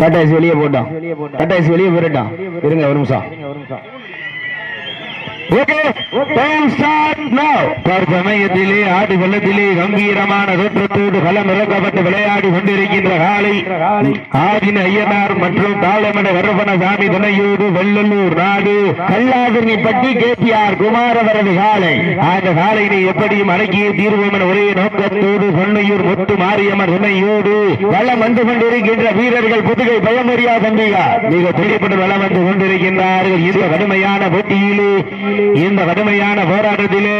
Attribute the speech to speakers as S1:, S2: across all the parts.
S1: டாட்டாஸ் வெளியே போட்டோம் டாட்டாஸ் வெளியே போயிட்டோம் இருங்க ஒரு நிமிஷம். தற்சமயத்திலே ஆடு வெள்ளத்திலே கம்பீரமான தோற்றத்தோடு பலம் இறக்கப்பட்டு விளையாடி கொண்டிருக்கின்ற காலை. ஆதின ஐயனார் மற்றும் தாளமட வரவணசாமி துணையோடு வெள்ளலூர் நாடு. கல்லாதிரிப்பட்டி ஆர் குமாரவரது காலை. அந்த காலையினை எப்படியும் அடக்கிய தீர்வோம் என ஒரே நோக்கத்தோடு பொன்னையூர் முத்து மாரியம்மன் துணையோடு வளம் வந்து கொண்டிருக்கின்ற வீரர்கள் புதுகை பயமறியா தம்பிகா மிக துணிப்பட்டு வளம் வந்து கொண்டிருக்கின்றார்கள். இந்த கடுமையான போட்டியிலே இந்த கடுமையான போராட்டத்திலே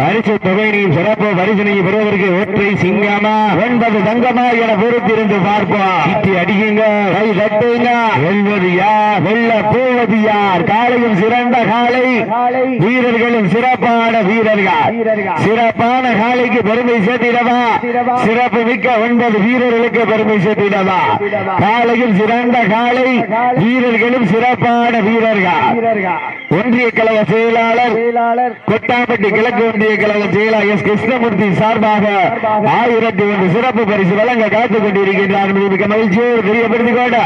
S1: பரிசு தொகையினையும் சிறப்பு பரிசனையும் பெறுவதற்கு ஒற்றை சிங்கமா? ஒன்பது தங்கமா என பொறுத்திருந்து பார்ப்போம். சிட்டி அடிக்குங்க கை தட்டுங்க. வெல்வது யார்? வெல்ல போவது யார்? காலையும் சிறந்த காலை வீரர்களும் சிறப்பான வீரர்கள். சிறப்பான காலைக்கு பெருமை சேர்த்திடவா? சிறப்பு மிக்க ஒன்பது வீரர்களுக்கு பெருமை சேர்த்திடவா? காலையும் சிறந்த காலை வீரர்களும் சிறப்பான வீரர்கள். ஒன்றிய கழக செயலாளர் கொட்டாம்பட்டி கிழக்கு ஒன்றிய கழக செயலாளர் எஸ் கிருஷ்ணமூர்த்தி சார்பாக ஆயிரத்தி ஒன்று சிறப்பு பரிசு வழங்க காத்துக் கொண்டிருக்கின்றார். மிக மகிழ்ச்சியோடு தெரியப்படுத்திக் கொண்ட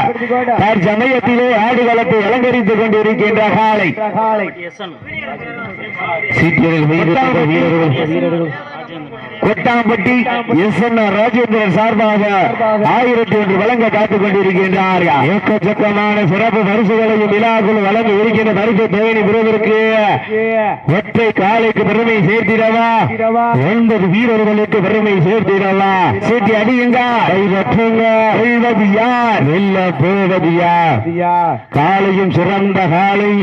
S1: தற்சமயத்திலே ஆடுகளத்தை அலங்கரித்துக் கொண்டிருக்கின்ற காலை. சீட்டியர்கள் வீரர்கள். வீரர்கள். கொட்டாம்பட்டி எஸ் என் ராஜேந்திரன் சார்பாக ஆயிரத்தி ஒன்று வழங்க காத்துக் கொண்டிருக்கின்றார். எக்கச்சக்கமான சிறப்பு பரிசுகளையும் விழாக்குள் வழங்க இருக்கின்ற பரிசு தேவனி பெறுவதற்கு ஒற்றை காலைக்கு பெருமை சேர்த்திடவா? ஒன்பது வீரர்களுக்கு பெருமை சேர்த்திடவா? சீட்டி அடியுங்க. கைவற்றுங்க வெல்வது யார்? வெல்ல போவது யார்? காலையும் சிறந்த காலை.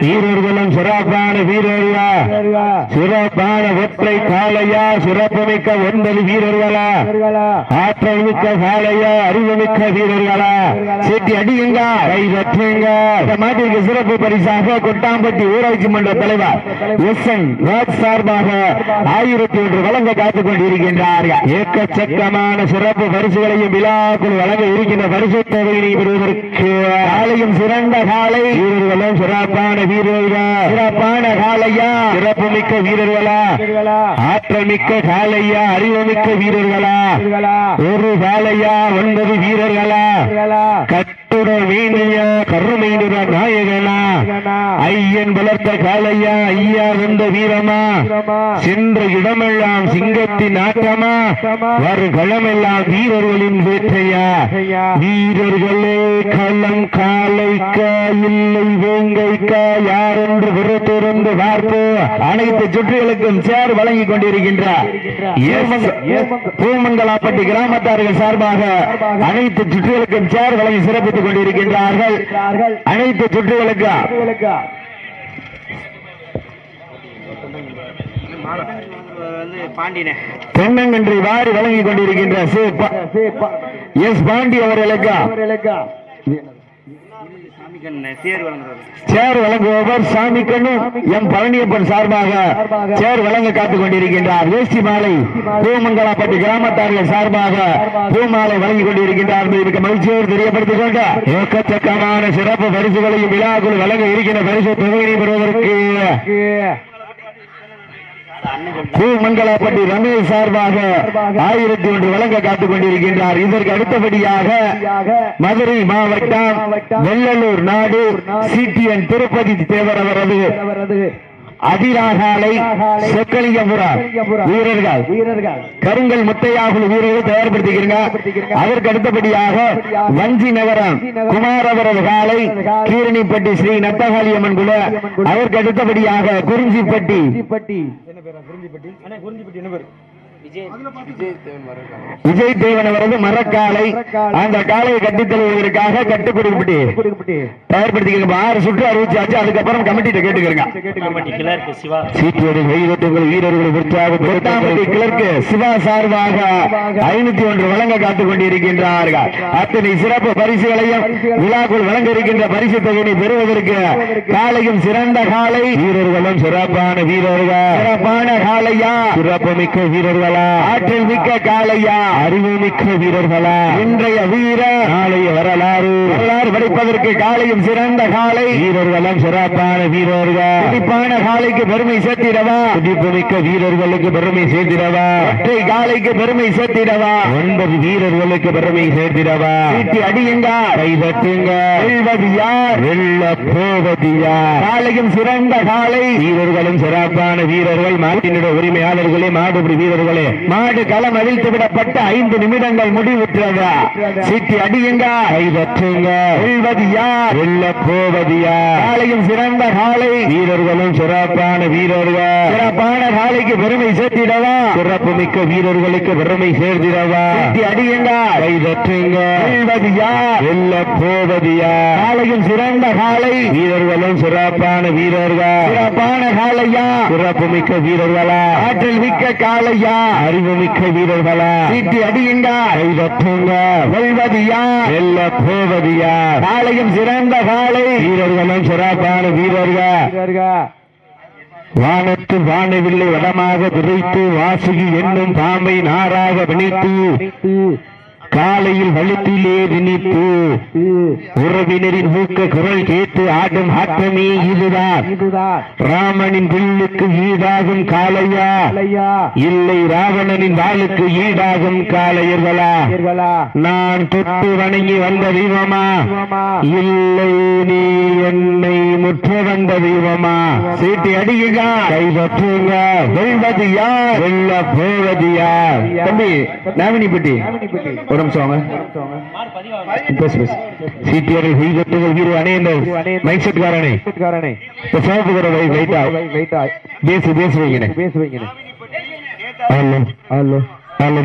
S1: வீரர்களும் சிறப்பான வீரர்களா? சிறப்பான ஒற்றை காலையா சிற சிறப்புமிக்க ஒன்பது வீரர்களா? ஆற்றல் மிக்க காலையா அறிவுமிக்க வீரர்களா? சீட்டி அடியுங்க கை தட்டுங்க இந்த மாட்டிற்கு சிறப்பு பரிசாக கொட்டாம்பட்டி ஊராட்சி மன்ற தலைவர் எஸ் என் ராஜ் சார்பாக ஆயிரத்தி ஒன்று வழங்க காத்துக் கொண்டிருக்கின்றார்கள். ஏக்கச்சக்கமான சிறப்பு பரிசுகளையும் விழாக்குள் வழங்க இருக்கின்ற பரிசு தொகையினை பெறுவதற்கு காலையும் சிறந்த காலை. வீரர்களும் சிறப்பான வீரர்கள்? சிறப்பான காலையா? சிறப்புமிக்க வீரர்களா? ஆற்றல் மிக்க காலையா? அறிவுமிக்க வீரர்களா? ஒரு காலையா? ஒன்பது வீரர்களா? கட்டுட வீணிய கருமை நிற நாயகனா? ஐயன் வளர்த்த காலையா ஐயா வந்த வீரமா? சென்ற இடமெல்லாம் சிங்கத்தின் ஆட்டமா? வருகளமெல்லாம் வீரர்களின் வேட்டையா? வீரர்களே களம் காலைக்கா இல்லை வேங்கைக்கா யார் என்று புறத்திருந்து பார்ப்போ? அனைத்து சுற்றுகளுக்கும் சேர் வழங்கிக் கொண்டிருக்கின்றார். பூமங்கலாப்பட்டி கிராமத்தார்கள் சார்பாக அனைத்து சுற்றுகளுக்கும் சேர் வழங்கி சிறப்பித்துக் கொண்டிருக்கின்றார்கள். அனைத்து சுற்றுகளுக்கு?
S2: வந்து
S1: தென்னங்கன்றி வாரி வழங்கிக் கொண்டிருக்கின்ற எஸ் பாண்டி அவர்களுக்கு?
S2: சாமிக்கண்ண சேர்
S1: வழங்குபவர் சாமி கண்ணு எம் பழனியப்பன் சார்பாக சேர் வழங்க காத்துக் கொண்டிருக்கின்றார். வேஷ்டி மாலை பூமங்கலாப்பட்டி கிராமத்தார்கள் சார்பாக பூமாலை வழங்கிக் கொண்டிருக்கின்றார். மிக மகிழ்ச்சியோடு தெரியப்படுத்திக் கொண்ட ஏக்கச்சக்கமான சிறப்பு பரிசுகளையும் விழாக்குள் வழங்க இருக்கின்ற பரிசு தொகையை பெறுவதற்கு பூமங்கலாப்பட்டி ரமேஷ் சார்பாக ஆயிரத்தி ஒன்று வழங்க காத்துக் கொண்டிருக்கின்றார். இதற்கு அடுத்தபடியாக மதுரை மாவட்டம் வெள்ளலூர் நாடு சிடிஎன் திருப்பதி தேவர் அவரது அதிராகாலை சொக்கலிங்கபுரம் வீரர்கள்.
S3: வீரர்கள்
S1: கருங்கல் முத்தையாகுழு வீரர்கள் தயார்படுத்திக்கிறீங்க. அதற்கு அடுத்தபடியாக வஞ்சி நகரம் குமாரவரது காலை கீரணிப்பட்டி ஸ்ரீ நத்தகாளியம்மன் குல. அதற்கு அடுத்தபடியாக குறிஞ்சிப்பட்டி
S3: பட்டி
S1: விஜய் தேவன் அவரது மரக்காலை. அந்த காலையை கட்டித் தருவதற்காக கட்டுப்பிடிப்பட்டி தயார்படுத்திக்கிறோம் ஆறு சுற்று அறிவிச்சாச்சு. அதுக்கப்புறம் கமிட்டிட்ட கேட்டுக்கிறங்க.
S2: கிளர்க்கு சிவா.
S1: சீட்டோடு கைதட்டுங்கள் வீரர்கள் உற்சாகப்படுத்தி கிளர்க்கு சிவா சார்பாக ஐநூத்தி ஒன்று வழங்க காத்துக் கொண்டிருக்கின்றார்கள். அத்தனை சிறப்பு பரிசுகளையும் விழாக்குள் வழங்க இருக்கின்ற பரிசு தொகையை பெறுவதற்கு காலையும் சிறந்த காலை. வீரர்களும் சிறப்பான வீரர்கள். சிறப்பான காலையா? சிறப்பு மிக்க வீரர்களா.
S4: வீரர்களா? ஆற்றல் மிக்க காளையா? அறிவு மிக்க வீரர்களா? இன்றைய வீரர் நாளைய வரலாறு. வரலாறு படிப்பதற்கு காளையும் சிறந்த காளை. வீரர்களும் சிறப்பான வீரர்கள். துடிப்பான காளைக்கு பெருமை சேர்த்திடவா? துடிப்பு மிக்க வீரர்களுக்கு பெருமை சேர்த்திடவா? ஒற்றை காளைக்கு பெருமை சேர்த்திடவா? ஒன்பது வீரர்களுக்கு பெருமை சேர்த்திடவா? சீட்டி அடியுங்க. கை தட்டுங்க. வெல்வது யார் வெல்ல போவது யார் காளையும் சிறந்த காளை. வீரர்களும் சிறப்பான வீரர்கள். மாட்டினுடைய உரிமையாளர்களே மாடுபிடி வீரர்களே. மாடு களம் அழித்து விடப்பட்ட ஐந்து நிமிடங்கள் முடிவுற்றதா. சீட்டி அடியுங்க. கை வெல்வது யார்? வெல்ல போவது யார்? காளையும் சிறந்த காலை வீரர்களும் சிறப்பான வீரர்கள். சிறப்பான காலைக்கு பெருமை சேர்த்திடவா? சிறப்பு மிக்க வீரர்களுக்கு பெருமை சேர்த்திடவா? சீட்டி அடியுங்க. கை வெல்வது யார்? வெல்ல போவது யார்? காளையும் சிறந்த காலை வீரர்களும் சிறப்பான வீரர்கள். சிறப்பான காலையா சிறப்பு மிக்க வீரர்களா? ஆற்றல் மிக்க காலையா அறிவு மிக்க வீரர்களா? சீட்டி அடியுங்க? கை தட்டுங்க வெல்வது யார் வெல்ல போவது யார் காளையும் சிறந்த காளை வீரர்களும் சிறப்பான வீரர்கள். வானத்து வானவில்லை வடமாக விதைத்து வாசுகி என்னும் பாம்பை நாராக பிணைத்து. காலையில் வழுத்திலே திணித்து உறவினரின் ஊக்க குரல் கேட்டு ஆடும் ஆட்டமே இதுதான். ராமனின் வில்லுக்கு ஈடாகும் காளையா? இல்லை ராவணனின் வாளுக்கு ஈடாகும் காளையர்களா? நான் தொட்டு வணங்கி வந்த தெய்வமா? இல்லை நீ என்னை முற்ற வந்த தெய்வமா? சீட்டி அடியுங்க. கை பற்றுங்க வெல்வது யார்? வெல்ல போவது யார்? தம்பி நாமினிப்பட்டி. ஒரு நிமிஷம் வாங்க பேசு பேசு சீட்டியர்கள் வீரத்துகள் வீர அணையங்கள் மைக் செட்காரனே இந்த சோப்பு கூட வெயிட்டா பேசு பேசு வைங்கண்ணே hello hello hello hello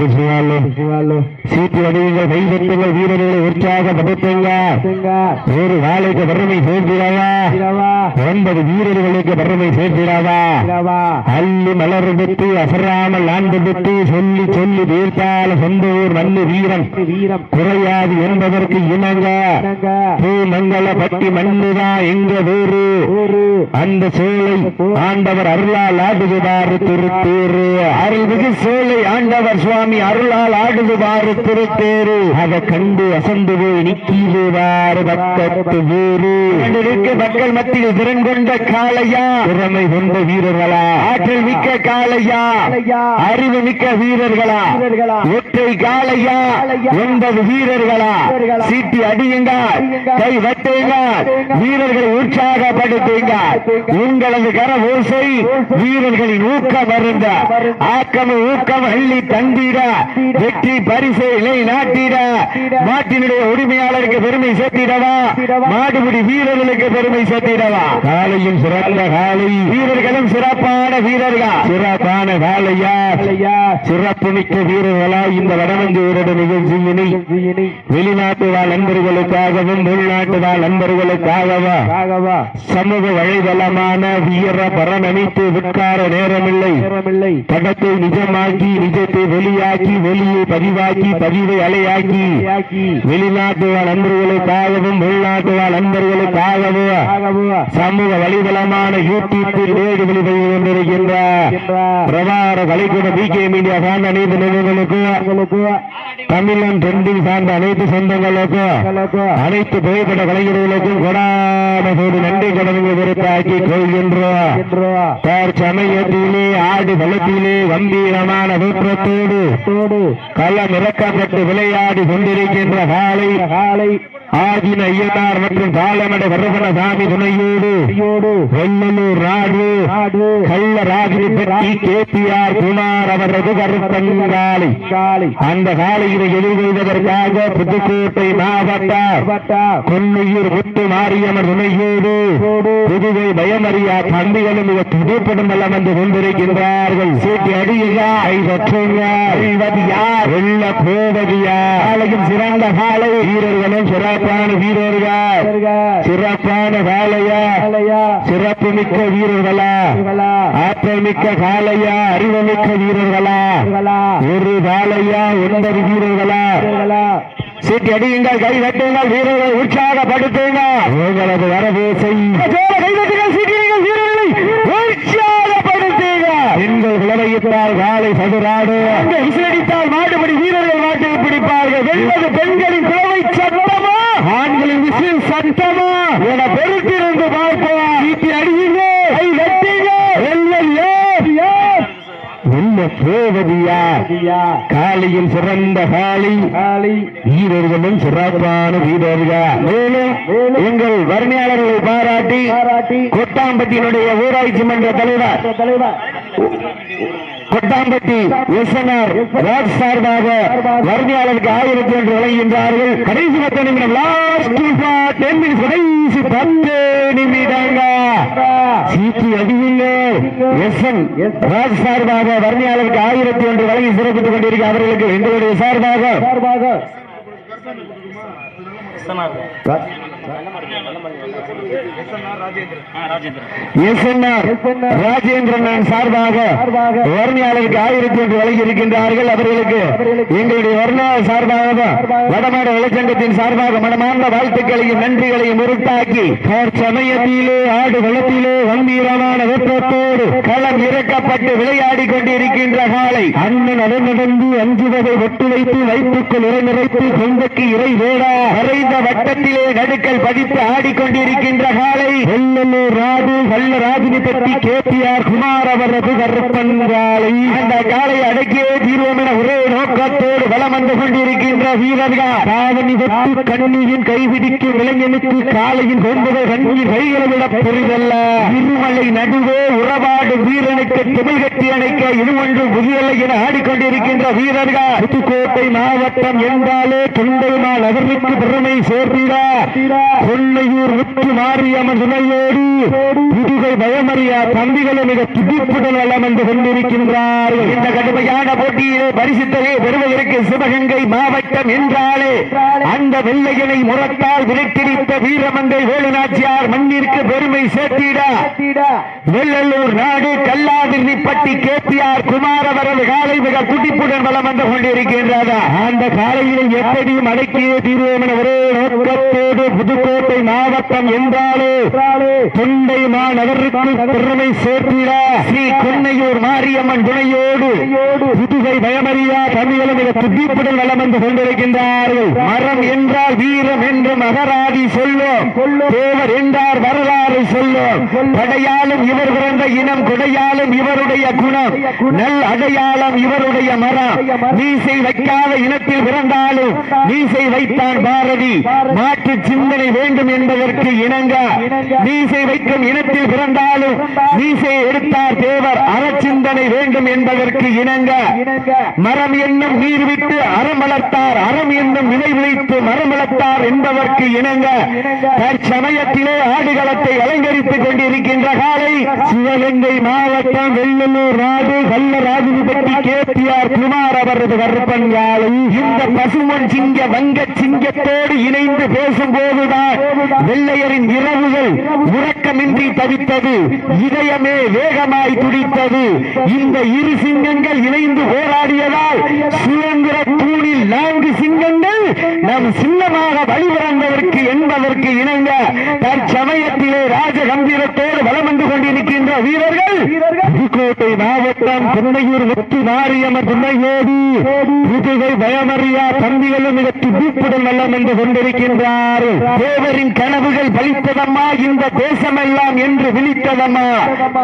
S4: hello சீட்டு அடியுங்கள் கைதட்டுங்கள் வீரர்களை உற்சாகப்படுத்துங்க ஒரு வாழைக்கு வறுமை சேர்த்திடாவா ஒன்பது வீரர்களுக்கு வறுமை சேர்த்திடாவா அள்ளி மலர் பெற்று அசராமல் ஆண்டு பெற்று சொல்லி சொல்லி தீர்த்தால சொந்த ஊர் நல்ல வீரம். வீரம். குறையாது என்பதற்கு இணங்க. பூமங்கல பட்டி மண்ணுதான் எங்க ஊரு? அந்த சோலை. ஆண்டவர் அருளால் ஆடுகிறாரு திருத்தேரு. அருள்மிகு சோலை ஆண்டவர் சுவாமி அருளால் ஆடுகிறாரு திருத்தேரு அதை கண்டு அசந்து போய் நிக்கிடுவாரு பக்கத்து ஊரு. இருக்க மக்கள் மத்தியில் திறன் கொண்ட காளையா. திறமை கொண்ட வீரர்களா. ஆற்றல் மிக்க காளையா. அறிவு மிக்க வீரர்களா. ஒற்றை காளையா. ஒன்பது வீரர்களா. சீட்டி அடியுங்க. கை வட்டுங்க. வீரர்களை உற்சாகப்படுத்துங்க. உங்களது கர ஓசை. வீரர்களின் ஊக்கம் வருந்த ஆக்கம் ஊக்கம் அள்ளி தந்திட வெற்றி பரிசை இலை நாட்டிட மாட்டினுடைய உரிமையாளருக்கு பெருமை சேர்த்திடவா? மாடுபிடி வீரர்களுக்கு பெருமை சேர்த்திடவா? காலையும் சிறந்த காலை. வீரர்களும் சிறப்பான வீரர்கள்? சிறப்பான காலையா? சிறப்பு மிக்க வீரர்களா? இந்த வடமஞ்சு வீரட நிகழ்ச்சியினை வெளிநாட்டு வாழ் நண்பர்களுக்காகவும் உள்நாட்டு வாழ் நண்பர்களுக்காகவா சமூக வலைதளமான வீர பரணமைத்து உட்கார நேரமில்லை. படத்தை நிஜமாக்கி நிஜத்தை வெளியாக்கி வெளியை பதிவாக்கி பதிவை அலையாக்கி. வெளிநாட்டு நண்பர்களுக்காகவும் உள்நாட்டு நண்பர்களுக்காகவும் சமூக வலைதளமான யூடியூப்பில் நேரு வெளிவந்து கொண்டிருக்கின்ற பிரபார கலைக்கூட பி கே மீடியா சார்ந்த அனைத்து நிறுவனங்களுக்கும் தமிழன் ட்ரெண்டிங் சார்ந்த அனைத்து சொந்தங்களுக்கும் அனைத்து புகைப்பட கலைஞர்களுக்கும் கொடாமசோடு நன்றி கடமையை விருத்தாக்கி கொள்கின்றோம். தற்சமயத்திலே ஆடு பலத்திலே கம்பீரமான தோற்றத்தோடு களம் இறக்கப்பட்டு விளையாடி கொண்டிருக்கின்ற காலை காலை ஆதின ஐயனார் மற்றும் காலமடை வரதனசாமி துணையோடு. வெள்ளலூர் நாடு கள்ள ராகினி பெட்டி கேபிஆர் குமார் அவரது கருப்பங்காலை அந்த காலையினை எதிர்கொள்வதற்காக புதுக்கோட்டை மாவட்டம் கொல்லையூர் முத்து மாரியம்மன் துணையோடு. புதுவை பயமறியா தம்பிகளும் மிக துடிப்படும் வல்லம் வந்து கொண்டிருக்கின்றார்கள். சீட்டி அடியா யார் வெள்ள போவது யார் காலையும் சிறந்த காலை வீரர்களும் சிறப்பான வீரர்கள்? சிறப்பான காலையா சிறப்பு மிக்க வீரர்களா? ஆற்றல் மிக்க காலையா அறிவு மிக்க வீரர்களா? ஒரு காலையா ஒன்பது வீரர்களா? சீட்டி அடியுங்கள் கை வெட்டுங்கள் வீரர்களை உற்சாகப்படுத்துங்கள். உங்களது வரவு செய்யுங்கள் வீரர்களை உற்சாகப்படுத்துங்க குலவையை விட்டால் காலை சதுராடு. அங்கே விசிலடித்தால் மாடுபடி வீரர்கள் மாட்டை பிடிப்பார்கள். வெல்வது பெண்களின் குலவை சட்டமா ஆண்களின் விசில் சட்டமா என பொறுத்திருந்து பார்ப்போம் சீட்டி அடியுங்க கை கட்டுங்க வெல்வது யார் யார் போவதியா காளியின் சிறந்த காளி. காளி. வீரர்களும் சிறப்பான வீரர்கள். மேலும் எங்கள் வர்ணியாளர்களை பாராட்டி பாராட்டி கொட்டாம்பட்டியினுடைய ஊராட்சி மன்ற தலைவர். தலைவர். கொட்டாம்பட்டி எஸ்என்ஆர் ராஜ் சார்பாக வர்ணியாளருக்கு ஆயிரத்தி ஒன்று வழங்குகின்றார்கள். கடைசி பத்து நிமிடம். கடைசி பத்து நிமிடங்க. சீட்டி அடியுங்க எஸ்என் ராஜ் சார்பாக வர்ணியாளருக்கு ஆயிரத்தி ஒன்று வழங்கி சிறப்பித்துக் கொண்டிருக்க அவர்களுக்கு எங்களுடைய சார்பாக சார்பாக. எஸ்என்ஆர் ராஜேந்திரன் சார்பாக வர்ணியாளருக்கு ஆயிரத்தி ஒன்று வழங்கி இருக்கின்றார்கள் அவர்களுக்கு எங்களுடைய சார்பாக வடமாட சார்பாக மனமார்ந்த வாழ்த்துக்களையும் நன்றிகளையும் உருட்டாக்கி சமயத்திலே ஆடு வளத்திலே கம்பீரமான வெப்பத்தோடு களம் இறக்கப்பட்டு விளையாடி கொண்டிருக்கின்ற காலை அண்ணன் அதன் நடந்து அஞ்சுவதை ஒட்டு வைத்து வைப்புக்குள் இறை நிறைத்து சொந்தக்கு இறை வேடா வரைந்த வட்டத்திலே நடுக்கல் பதித்து ஆடிக்கொண்டிருக்கின்ற காலை வெள்ளலூர் ராடு வல்லராஜினி பற்றி ஆர் குமார் அவரது கருப்பன் காலை. அந்த காலை அடக்கியே தீர்வோம் என ஒரே நோக்கத்தோடு பலம் வந்து கொண்டிருக்கின்ற வீரர்கள் சாதனி வெட்டு கண்ணியின் கைபிடிக்கும் இளைஞனுக்கு காலையின் கொம்புகள் கண்ணியின் கைகளை விட பெரிதல்ல. இருமலை நடுவே உறவாடு வீரனுக்கு தமிழ் கட்டி அணைக்க இது புதியலை என ஆடிக்கொண்டிருக்கின்ற வீரர்கள் புதுக்கோட்டை மாவட்டம் என்றாலே தொண்டைமா அவர்களுக்கு பெருமை சேர்த்திடா கொள்ளையூர் முத்து மாரியம்மன் துணையோடு புதுகை பயமறியா தம்பிகளை மிக துடிப்புடன் வளம் வந்து கொண்டிருக்கின்றார்கள். இந்த கடுமையான போட்டியிலே பரிசுத்தலை பெறுவதற்கு சிவகங்கை மாவட்டம் என்றாலே அந்த வெள்ளையனை முரத்தால் விரட்டிடித்த வீரமங்கை வேலுநாச்சியார் மண்ணிற்கு பெருமை சேர்த்திட. வெள்ளலூர் நாடு கே பி ஆர் குமாரவரது காலை மிக துடிப்புடன் வளம் வந்து கொண்டிருக்கின்றதா. அந்த காலையில் எப்படியும் அடக்கிய தீர்வோம் என ஒரே நோக்கத்தோடு புதுக்கோட்டை மாவட்டம் என்றாலே தொண்டை மாநகருக்கு பெருமை சேர்த்திட ஸ்ரீ கொன்னையூர் மாரியம்மன் துணையோடு புதுகை பயமறியா தமிழக மிக துடிப்புடன் வளம் வந்து கொண்டிருக்கின்றார்கள். மரம் என்றால் வீரம் என்று மகராதி சொல்லும். தேவர் என்றார் வரலாறு சொல்லும். படையாலும் இவர் பிறந்த இனம் கொடையாலும் இவருடைய குணம். நல் அடையாளம் இவருடைய மரம். மீசை வைக்காத இனத்தில் பிறந்தாலும் மீசை வைத்தான் பாரதி. மாற்று சிந்தனை வேண்டும் என்பதற்கு இணங்க. மீசை வைக்கும் இனத்தில் பிறந்தாலும் மீசை எடுத்தார் தேவர். அறச்சிந்தனை வேண்டும் என்பதற்கு இணங்க. மரம் என்னும் உயிர் விட்டு அறம் வளர்த்தார். அறம் என்னும் விதை விளைத்து மரம் வளர்த்தார் என்பதற்கு இணங்க தற்சமயத்திலே ஆடுகளத்தை அலங்கரித்துக் கொண்டிருக்கின்ற காலை சிவகங்கை மாவட்டம் வெள்ளலூர் நாடு பி ஆர் குமார் அவரது கருப்பன் காலை. இந்த பசுமன் சிங்க வங்க சிங்கத்தோடு இணைந்து பேசும் போதுதான் வெள்ளையரின் இரவுகள் உறக்கமின்றி தவித்தது. இதயமே வேகமாய் துடித்தது. இந்த இரு சிங்கங்கள் இணைந்து போராடியதால் சுதந்திர தூணில் நான்கு சிங்கங்கள் நம் சின்னமாக வழிபிறந்ததற்கு என்பதற்கு இணைந்த தற்சமயத்திலே ராஜ கம்பீரத்தோடு வலம் வந்து கொண்டிருக்கின்ற வீரர்கள் புதுக்கோட்டை மாவட்டம் துணையூர் வெற்றி மாரியம்மன் துணையோடு புதுகை பயமறியா தம்பிகளும் மிக துடிப்புடன் வல்லம் என்று கொண்டிருக்கின்றார். தேவரின் கனவுகள் பலித்ததம்மா இந்த தேசமெல்லாம் என்று விழித்ததம்மா.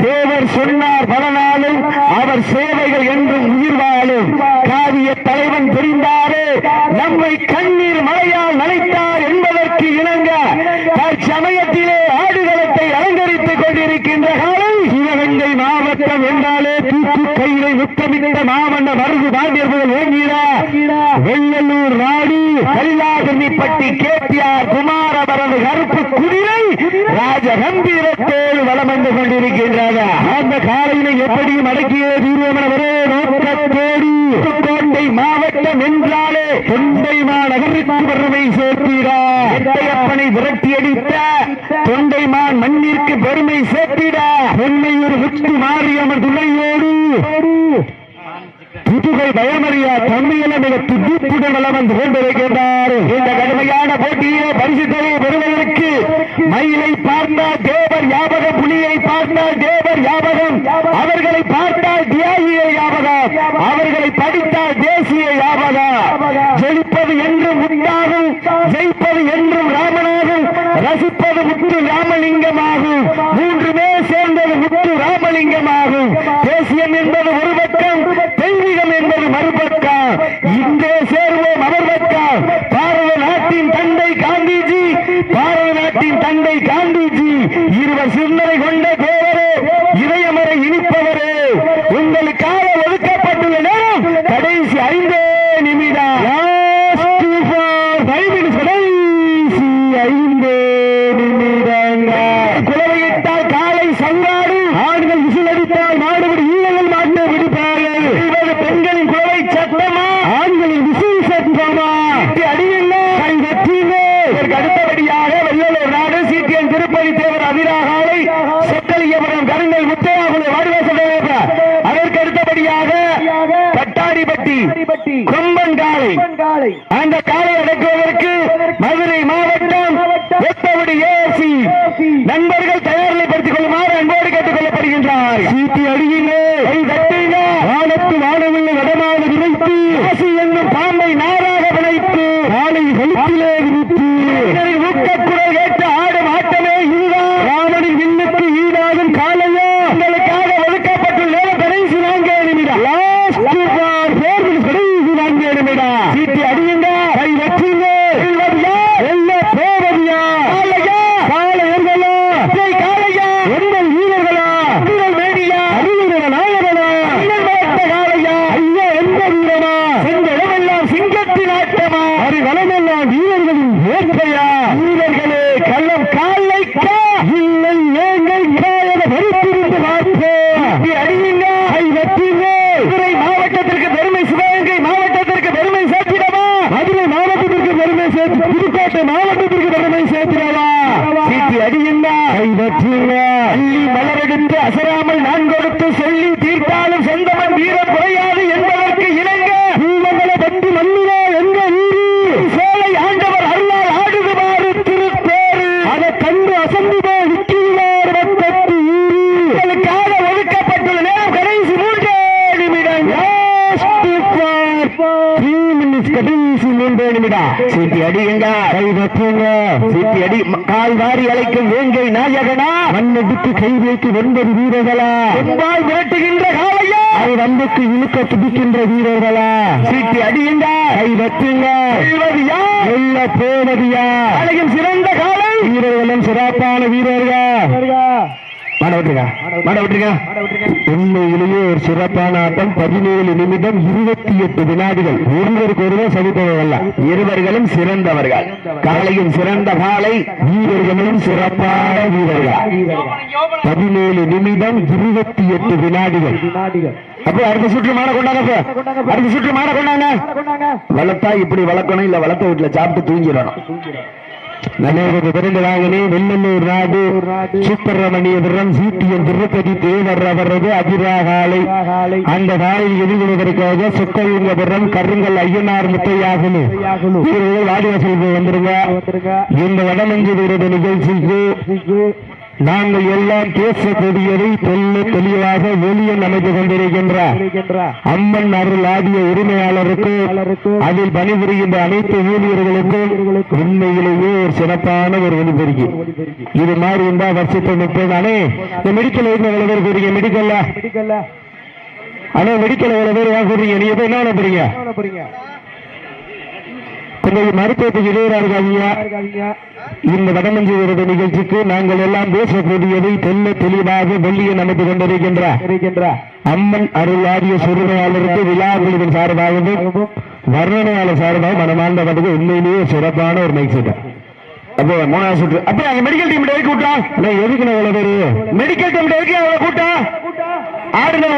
S4: தேவர் சொன்னார் பல நாளும் அவர் சேவைகள் என்றும் உயிர் இருந்தாலும் காவிய தலைவன் தெரிந்தாரே நம்மை கண்ணீர் மழையால் நனைத்தார் என்பதற்கு இணங்க தற்சமயத்திலே ஆடுகளத்தை அலங்கரித்துக் கொண்டிருக்கின்ற காலம் சிவகங்கை மாவட்டம் என்றாலே தூக்கு கையிலை முத்தமிட்ட மாமன்ன மருது பாண்டியர்கள் ஓங்கினார். வெள்ளலூர் நாடு கல்லாகர்ணிப்பட்டி கேபிஆர் குமார அவரது கருப்பு குதிரை ராஜ கம்பீரத்தோடு வளம் வந்து கொண்டிருக்கின்றது அந்த காலையில எப்படியும் அடக்கிய தீர்வமன நோக்கத்தோடு புதுக்கோட்டை மாவட்டம் என்றாலே தொண்டை மாநகருக்கு பெருமை சேர்த்திட எட்டையப்பனை விரட்டி அடித்த தொண்டைமான் மண்ணிற்கு பெருமை சேர்த்திட பொன்னையூர் முத்து மாரியம்மன் துணையோடு புதுகை பயமறியா தன்மையில மிக துடிப்புடன் வளம் வந்து கொண்டிருக்கின்றார் இந்த கடுமையான போட்டியிலே பரிசுத்தலை பெறுவதற்கு மயிலை பார்த்தால் தேவர் யாபகம் புலியை பார்த்தால் தேவர் யாபகம் அவர்களை பார்த்தால் தியாகிய யாபகம் அவர்களை படித்தால் தேசிய வியாபகம் ஜெயிப்பது என்றும் முத்தாகும் ஜெயிப்பது என்றும் ராமனாகும் ரசிப்பது முத்து ராமலிங்கமாகும் மூன்றுமே சேர்ந்தது முத்து ராமலிங்கமாகும். தேசியம் என்பது ஒரு பக்கம் தெய்வீகம் என்பது மறுபக்கம் இன்றே சேர்வோம் அவர் பக்கம் பாரத நாட்டின் தந்தை காந்திஜி பாரத நாட்டின் தந்தை காந்திஜி இருவர் சிந்தனை கொண்ட தேவரே இதயமறை இனிப்பவரே உங்களுக்காக ஒதுக்கப்பட்டுள்ள நேரம் கடைசி ஐந்தே நிமிடம் Last for five minutes. கடைசி ஐந்தே நிமிடங்கள் குலவையிட்டால் காலை சங்காடு ஆண்கள் விசிலடித்தால் மாடுபடி ஈழங்கள் மாட்டு விடுப்பார்கள் இவது பெண்களின் குலவை சட்டமா ஆண்களின் விசில் சட்டமா இப்படி அடியுங்க கை வெற்றிங்க இதற்கு அடுத்தபடியாக வெள்ளலூர் நாடு சிடிஎன் திருப்பதி தேவர் அதிராகாலை செட்டலியபுரம் கருங்கல் முத்தையாகுல வாடிவாசல் அதற்கு அடுத்தபடியாக கட்டாடிப்பட்டி கொம்பன் காலை அந்த காலை அடக்குவதற்கு மதுரை மாவட்டம் வெப்பவடி ஏசி. நண்பர்கள் தயாரிப்படுத்திக் கொள்ளுமாறு அன்போடு கேட்டுக் கொள்ளப்படுகின்றார். சீட்டி அடியுங்க கை தட்டுங்க வானத்து வானவில்லை வடமாக விரைத்து ஆசி என்னும் பாம்பை நாராக விளைத்து காலை கழுத்திலே விரித்து வீரரின் ஊக்கக்குரல் கேட்டு ஆடும் ஆட்டமே இதுதான் ராமனின் வில்லுக்கு ஈடாகும் காலையோ உங்களுக்காக ஒதுக்கப்பட்டுள்ள நேரம் கடைசி நான்கே நிமிடம் லாஸ்ட் ஃபார் ஃபோர் மினிட்ஸ் கடைசி நான்கே நிமிடம் சீட்டி அடியுங்க கை வெற்றுங்க வெல்வதியா வெல்ல போவதியா காலையா காலையர்களா ஜெய் காலையா எங்கள் வீரர்களா வீரர் மேடியா அறிவுரை நாயகனா அண்ணன் வளர்த்த காலையா ஐயா எந்த வீரமா செஞ்சளவெல்லாம் சிங்கத்தின் ஆட்டமா அறிவளமெல்லாம் வீரர்களின் வேட்கையா வீரர்களே கள்ளம் காலைக்கா இல்லை ஏங்கள் காயத வரித்திருந்து பார்ப்போம் அடியுங்க கை வெற்றுங்க மதுரை மாவட்டத்திற்கு பெருமை சிவகங்கை மாவட்டத்திற்கு பெருமை சேர்த்திடவா மதுரை மாவட்டத்திற்கு பெருமை சேர்த்து புதுக்கோட்டை மாவட்டத்திற்கு பெருமை சேர்த்திடவா? சீட்டி அடியுங்க? கை அள்ளி மலரெடுத்து அசராமல் நான் கொடுத்து சொல்லி தீர்த்தாலும் சொந்தமன் வீரம் குறையாது என்பதற்கு இணங்க பூமங்கள பற்றி மண்ணிலே எங்க ஊரு சோலை ஆண்டவர் அருளால் ஆடுதுமாறு திருப்பேரு அதை கண்டு அசந்து போய் விற்கிறார் வட்டத்து ஊரு உங்களுக்காக ஒதுக்கப்பட்டுள்ள நேரம் கடைசி மூன்றே நிமிடம் கடைசி மூன்றே நிமிடம் சீட்டி அடியுங்க. கை வெற்றுங்க சீட்டி அடி கால் வாரி அழைக்கும் வேங்கை நாயகனா? மண்ணெடுத்து கை வைத்து ஒன்பது வீரர்களா? செம்பால் மிரட்டுகின்ற காலையா அது வந்துக்கு இழுக்க துடிக்கின்ற வீரர்களா? சீட்டி அடியுங்க. கை வெல்வதியா வெல்ல போவதியா அழகில் சிறந்த காலை வீரர்களும் சிறப்பான வீரர்கள்? மாட விட்டுருங்க. மாட விட்டுருங்க. உண்மையிலேயே ஒரு சிறப்பான ஆட்டம். பதினேழு நிமிடம் இருபத்தி எட்டு வினாடிகள். ஒருவருக்கு ஒருவர் சதிப்பவர்கள் இருவர்களும் சிறந்தவர்கள். காலையும் சிறந்த காலை. வீரர்களும் சிறப்பான வீரர்கள். பதினேழு நிமிடம் இருபத்தி எட்டு வினாடிகள். அப்போ அடுத்த சுற்று மாட கொண்டாங்க அடுத்த சுற்று மாட கொண்டாங்க. வளர்த்தா இப்படி வளர்க்கணும் இல்ல வளர்த்த வீட்டுல சாப்பிட்டு தூங்கிடணும். நல்லது பிறந்து வாங்கினே வெள்ளலூர் நாடு சுப்பிரமணியபுரம் சீட்டியன் திருப்பதி தேவர் அவரது அதிராகாலை அந்த காலையில் எதிர்கொள்வதற்காக சுக்கலிங்கபுரம் கருங்கல் ஐயனார் முத்தையாகுனு இவர்கள் வாடிவாசல் வந்திருங்க இந்த வடமஞ்சு நிகழ்ச்சிக்கு நாங்கள் எல்லாம் பேசக்கூடியதை தெல்ல தெளிவாக வெளியில் அமைத்து கொண்டிருக்கின்ற அம்மன் அருள் ஆடிய உரிமையாளருக்கு அதில் பணிபுரிகின்ற அனைத்து ஊழியர்களுக்கும் உண்மையிலேயே ஒரு சிறப்பான ஒரு ஒளிபெருக்கி இது மாதிரி இருந்தா வருஷத்தை முப்பது அண்ணே இந்த மெடிக்கல் எவ்வளவு பேர் போறீங்க? மெடிக்கல்ல அண்ணே மெடிக்கல் எவ்வளவு பேர் ஏன் போறீங்க? நீங்க போய் என்ன போறீங்க கொஞ்சம் மருத்துவத்துக்கு இடையூறா இருக்காதீங்க. இந்த வடமஞ்சி விருது நிகழ்ச்சிக்கு நாங்கள் எல்லாம் பேசக்கூடியதை தெல்ல தெளிவாக வெள்ளியை அமைத்து கொண்டிருக்கின்ற அம்மன் அருள் ஆரிய சுருமையாளருக்கு விழா குழுவின் சார்பாகவும் வர்ணனையாளர் சார்பாக மனமார்ந்த கட்டுக்கு உண்மையிலேயே சிறப்பான ஒரு மைக் செட் அப்போ மூணாவது சுற்று. அப்ப அங்க மெடிக்கல் டீம் எதுக்கு கூட்டா எதுக்கு எவ்வளவு பேரு? மெடிக்கல் டீம் எதுக்கு அவ்வளவு கூட்டா ஆடுன